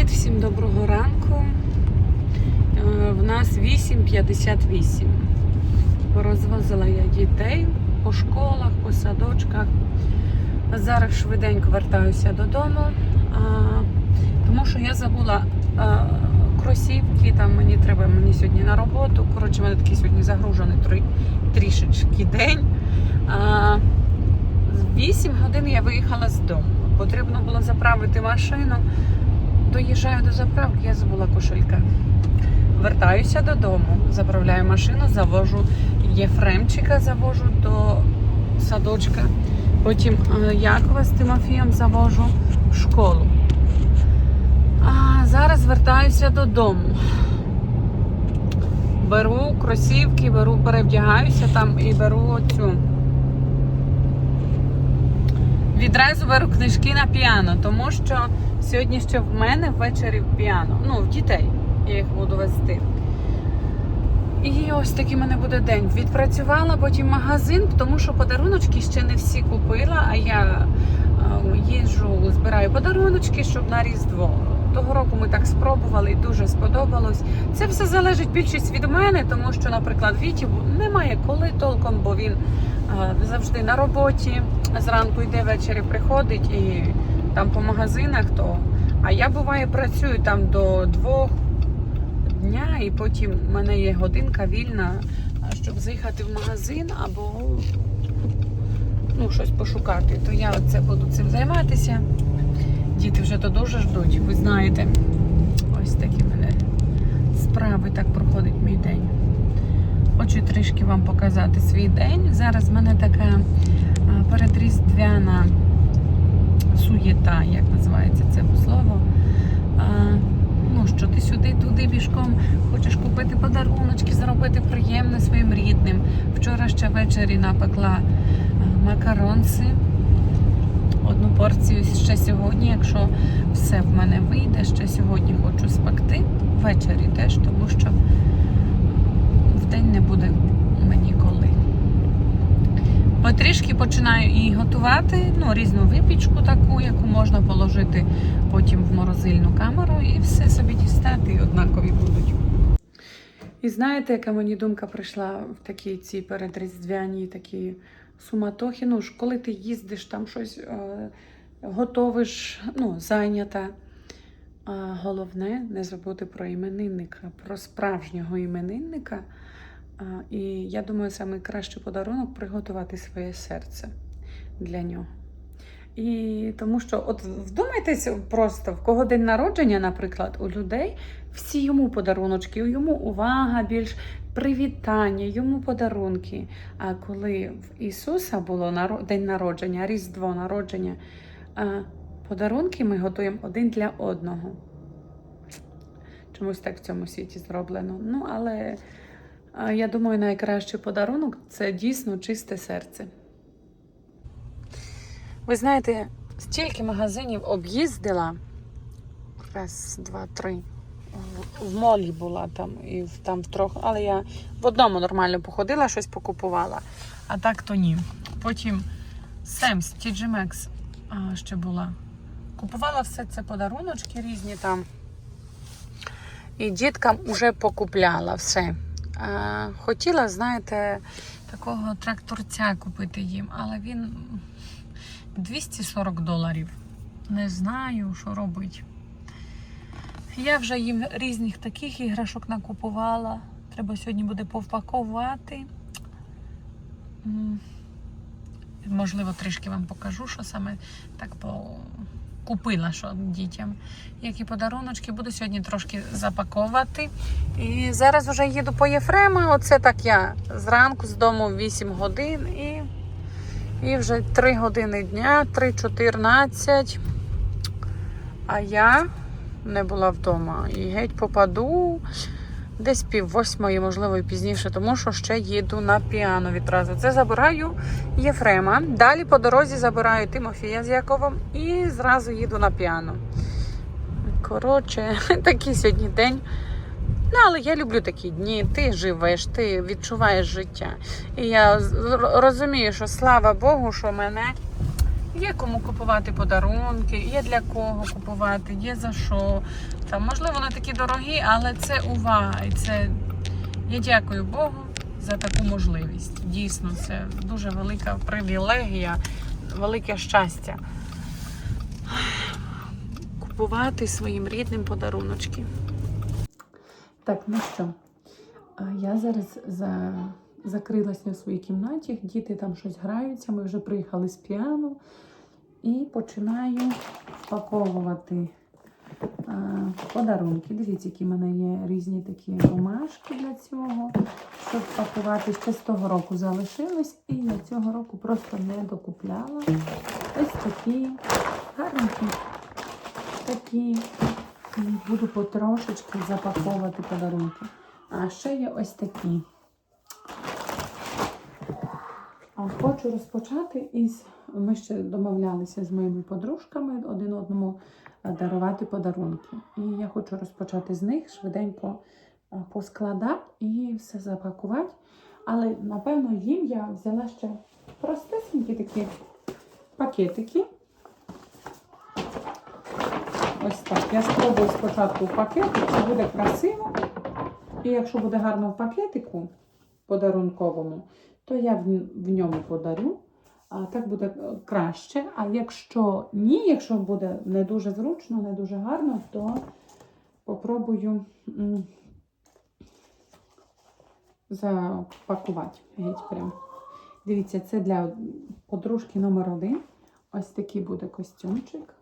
Привіт, всім доброго ранку. Е, В нас 8.58. Розвозила я дітей по школах, по садочках. Зараз швиденько вертаюся додому, тому що я забула кросівки, там мені треба мені сьогодні на роботу. Коротше, в мене такий сьогодні загружений трі- трішечки день. А, 8 годин я виїхала з дому. Потрібно було заправити машину. Доїжджаю до заправки, я забула кошелька. Вертаюся додому, заправляю машину, завожу Єфремчика, завожу до садочка. Потім е, Якова з Тимофієм завожу в школу. А зараз вертаюся додому. Беру кросівки, беру, перевдягаюся там і беру цю. Відразу беру книжки на піано, тому що сьогодні ще в мене ввечері піано. Ну, в дітей. Я їх буду вести. І ось такий мене буде день. Відпрацювала потім магазин, тому що подаруночки ще не всі купила, а я їжу їжджу, збираю подаруночки, щоб на Різдво. Того року ми так спробували і дуже сподобалось. Це все залежить більшість від мене, тому що, наприклад, Віті немає коли толком, бо він е, завжди на роботі. Зранку йде ввечері приходить і там по магазинах, то. А я буває працюю там до двох дня, і потім в мене є годинка вільна, щоб заїхати в магазин або ну, щось пошукати. То я оце буду цим займатися. Діти вже то дуже ждуть, ви знаєте. Ось такі мене справи так проходить мій день. Хочу трішки вам показати свій день. Зараз в мене така передріздвяна суєта, як називається це слово. Ну, що ти сюди, туди бішком хочеш купити подаруночки, зробити приємне своїм рідним. Вчора ще ввечері напекла макаронси. Одну порцію ще сьогодні, якщо все в мене вийде, ще сьогодні хочу спекти ввечері теж, тому що в день не буде мені коли. Потрішки починаю і готувати ну, різну випічку таку, яку можна положити потім в морозильну камеру і все собі дістати, і однакові будуть. І знаєте, яка мені думка прийшла в такій цій передріздвяній такі суматохи? Ну ж, коли ти їздиш, там щось е, готовиш, ну, зайнята. А головне не забути про іменинника, про справжнього іменинника. А, І я думаю, найкращий подарунок приготувати своє серце для нього. І тому що, от вдумайтесь просто, в кого день народження, наприклад, у людей, всі йому подаруночки, йому увага більш привітання, йому подарунки. А коли в Ісуса було день народження, Різдво народження, подарунки ми готуємо один для одного. Чомусь так в цьому світі зроблено. Ну, але я думаю, найкращий подарунок це дійсно чисте серце. Ви знаєте, стільки магазинів об'їздила. Раз, два, три. В- молі була там і там в трьох, але я в одному нормально походила, щось покупувала. А так то ні. Потім Семс, TG Maxx ще була. Купувала все це подаруночки різні там. І діткам вже покупляла все. А, хотіла, знаєте, такого тракторця купити їм, але він 240 доларів. Не знаю, що робити. Я вже їм різних таких іграшок накупувала. Треба сьогодні буде повпакувати. Можливо, трішки вам покажу, що саме так по... купила що дітям. Які подаруночки буду сьогодні трошки запаковувати. І зараз вже їду по Єфрема. Оце так я зранку з дому в 8 годин і, і вже 3 години дня, 3.14. А я не була вдома. І геть попаду десь пів восьмої, можливо, і пізніше, тому що ще їду на піано відразу. Це забираю Єфрема. Далі по дорозі забираю Тимофія з Яковом і зразу їду на піано. Коротше, такий сьогодні день. Ну, але я люблю такі дні. Ти живеш, ти відчуваєш життя. І я розумію, що слава Богу, що мене Є кому купувати подарунки, є для кого купувати, є за що. Там, можливо, вони такі дорогі, але це увага. І це я дякую Богу за таку можливість. Дійсно, це дуже велика привілегія, велике щастя. Купувати своїм рідним подаруночки. Так, ну що, я зараз за... закрилася у своїй кімнаті, діти там щось граються, ми вже приїхали з піану і починаю впаковувати а, подарунки. Дивіться, які в мене є різні такі бумажки для цього, щоб пакувати. Ще з того року залишились, і я цього року просто не докупляла. Ось такі гарненькі, такі. Буду потрошечки запаковувати подарунки. А ще є ось такі. Хочу розпочати із. Ми ще домовлялися з моїми подружками один одному е, дарувати подарунки. І я хочу розпочати з них швиденько е, поскладати і все запакувати. Але, напевно, їм я взяла ще простесенькі такі пакетики. Ось так. Я спробую спочатку в пакетик, чи буде красиво. І якщо буде гарно в пакетику подарунковому, то я в, ньому подарю. А так буде е, краще. А якщо ні, якщо буде не дуже зручно, не дуже гарно, то попробую запакувати геть прям. Дивіться, це для подружки номер один. Ось такий буде костюмчик.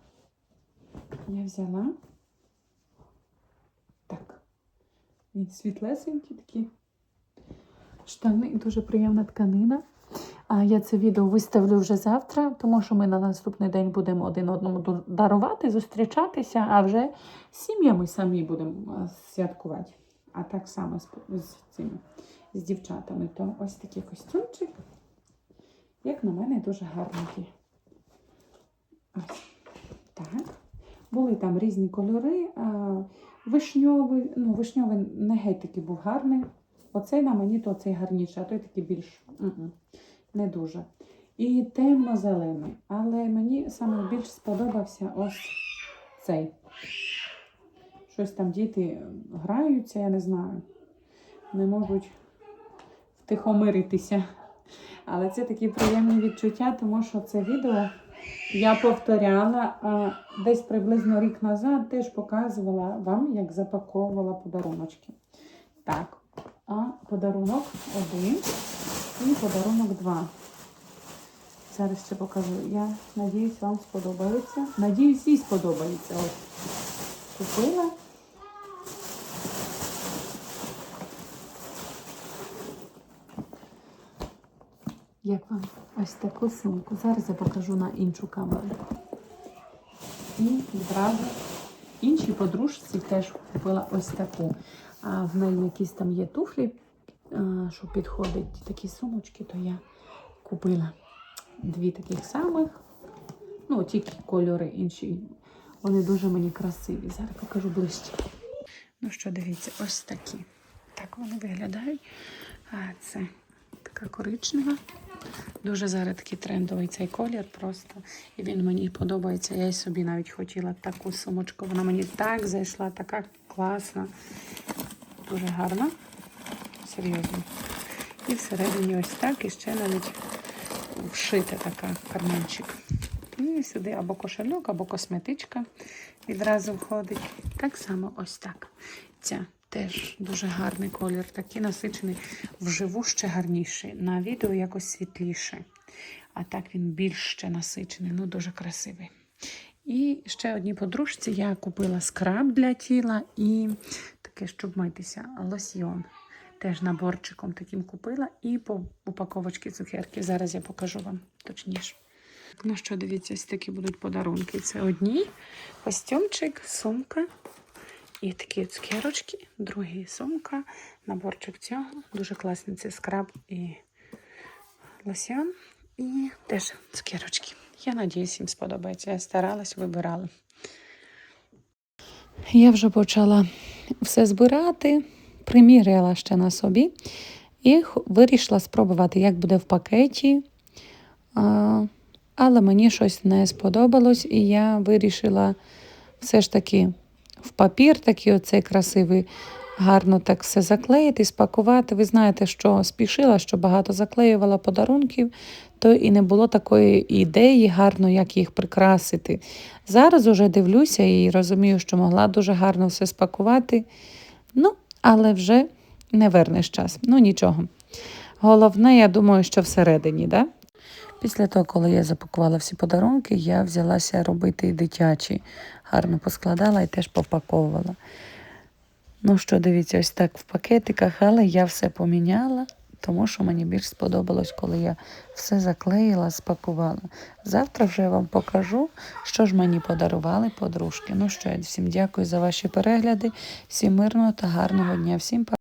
Я взяла. Так. Він світлесенький такі. Штани, дуже приємна тканина. А я це відео виставлю вже завтра, тому що ми на наступний день будемо один одному дарувати, зустрічатися, а вже сім'ями самі будемо святкувати. А так само з, з цими з дівчатами. То ось такий костюмчик, як на мене, дуже гарненький. Ось. Були там різні кольори. а, Вишньовий, ну, вишньовий не геть такий був гарний. Оцей на мені, то цей гарніший, а той такий більш не дуже. І темно-зелений. Але мені саме більш сподобався ось цей. Щось там діти граються, я не знаю. Не можуть втихомиритися. Але це такі приємні відчуття, тому що це відео я повторяла десь приблизно рік назад, теж показувала вам, як запаковувала подаруночки. Так, а подарунок один і подарунок два. Зараз ще покажу. Я надіюсь, вам сподобається. Надіюсь, їй сподобається. Ось купила. Як вам ось таку сумку? Зараз я покажу на іншу камеру. І відразу іншій подружці теж купила ось таку. А в неї якісь там є туфлі, що підходить такі сумочки, то я купила дві таких самих. Ну, тільки кольори інші. Вони дуже мені красиві. Зараз покажу ближче. Ну що, дивіться, ось такі. Так вони виглядають. А це така коричнева. Дуже зараз такий трендовий цей колір просто. І він мені подобається. Я й собі навіть хотіла таку сумочку. Вона мені так зайшла, така класна. Дуже гарна. Серйозно. І всередині ось так, і ще навіть вшита така карманчик. І сюди або кошельок, або косметичка відразу входить. Так само ось так. Ця теж дуже гарний колір, такий насичений, вживу ще гарніший. На відео якось світліше. А так він більш ще насичений, ну дуже красивий. І ще одній подружці я купила скраб для тіла і таке, щоб митися, лосьйон. Теж наборчиком таким купила. І по упаковочці цукерки. Зараз я покажу вам точніше. Ну що, дивіться, ось такі будуть подарунки. Це одні костюмчик, сумка і такі цукерочки. Другий сумка, наборчик цього. Дуже класний цей скраб і лосьон. І теж цукерочки. Я надіюсь, їм сподобається. Я старалась, вибирала. Я вже почала все збирати, приміряла ще на собі і вирішила спробувати, як буде в пакеті. Але мені щось не сподобалось, і я вирішила все ж таки в папір такий оцей красивий, гарно так все заклеїти, спакувати. Ви знаєте, що спішила, що багато заклеювала подарунків, то і не було такої ідеї гарно, як їх прикрасити. Зараз уже дивлюся і розумію, що могла дуже гарно все спакувати. Ну, але вже не вернеш час. Ну нічого. Головне, я думаю, що всередині, да? Після того, коли я запакувала всі подарунки, я взялася робити і дитячі. Гарно поскладала і теж попаковувала. Ну що, дивіться, ось так в пакетиках, але я все поміняла, тому що мені більш сподобалось, коли я все заклеїла, спакувала. Завтра вже я вам покажу, що ж мені подарували подружки. Ну що, я всім дякую за ваші перегляди, всім мирного та гарного дня, всім.